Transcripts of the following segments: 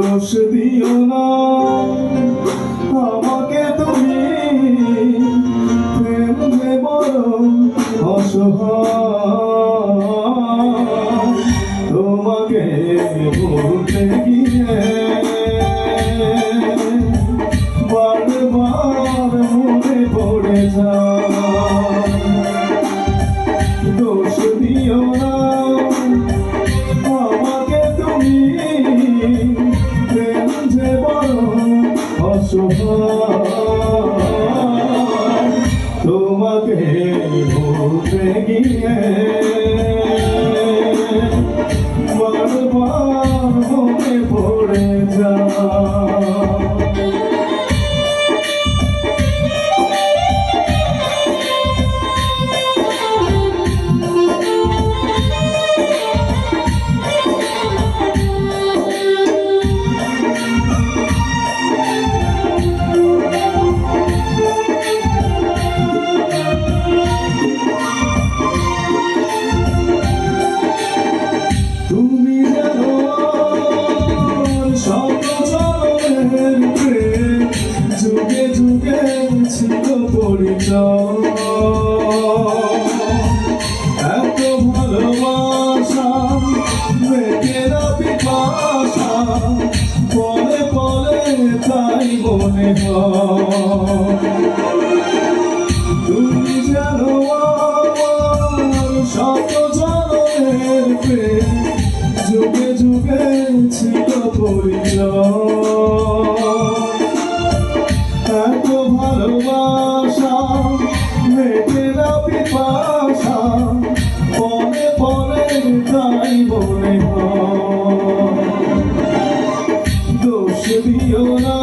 দোষ দিও না। আমাকে তুমি প্রেম দেব অসহায়। তোমাকে ভুলতে গিয়ে বারবার মনে পড়ে যায় এত ভালোবাসা মেটে না পিপাসা পরে পরে তাই মনে হয় দোষ দিও না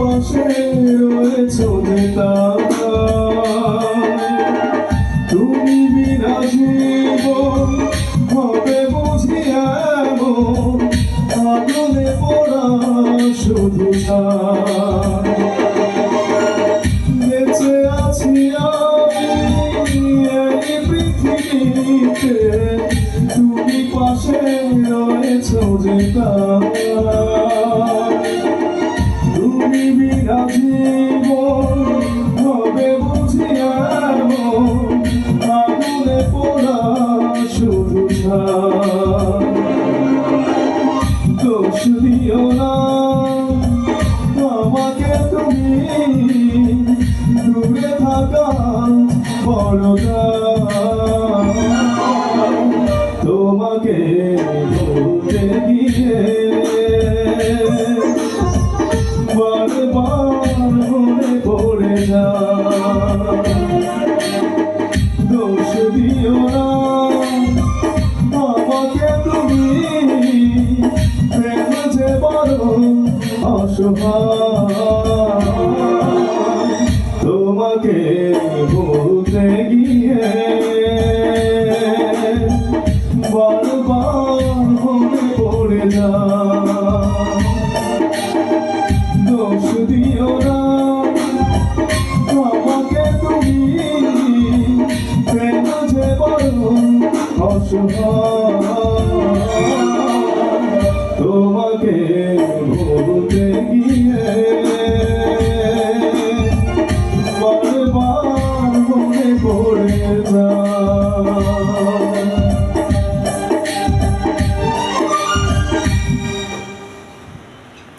পাশে রয়েছো নেতা তুমি বিনা জীবন হবে বুঝি এমন। আগুনে পোড়া শুধু। বেঁচে আছি আমি পৃথিবীতে। তুমি পাশে রয়েছ যে দায়। তোমাকে বলতে গিয়ে বারবার মনে পড়ে যায় দোষ দিও না। আমাকে তুমি প্রেম যে দোষ দিও না। আমাকে তুমি প্রেম যে বড় তোমাকে বলতে গিয়ে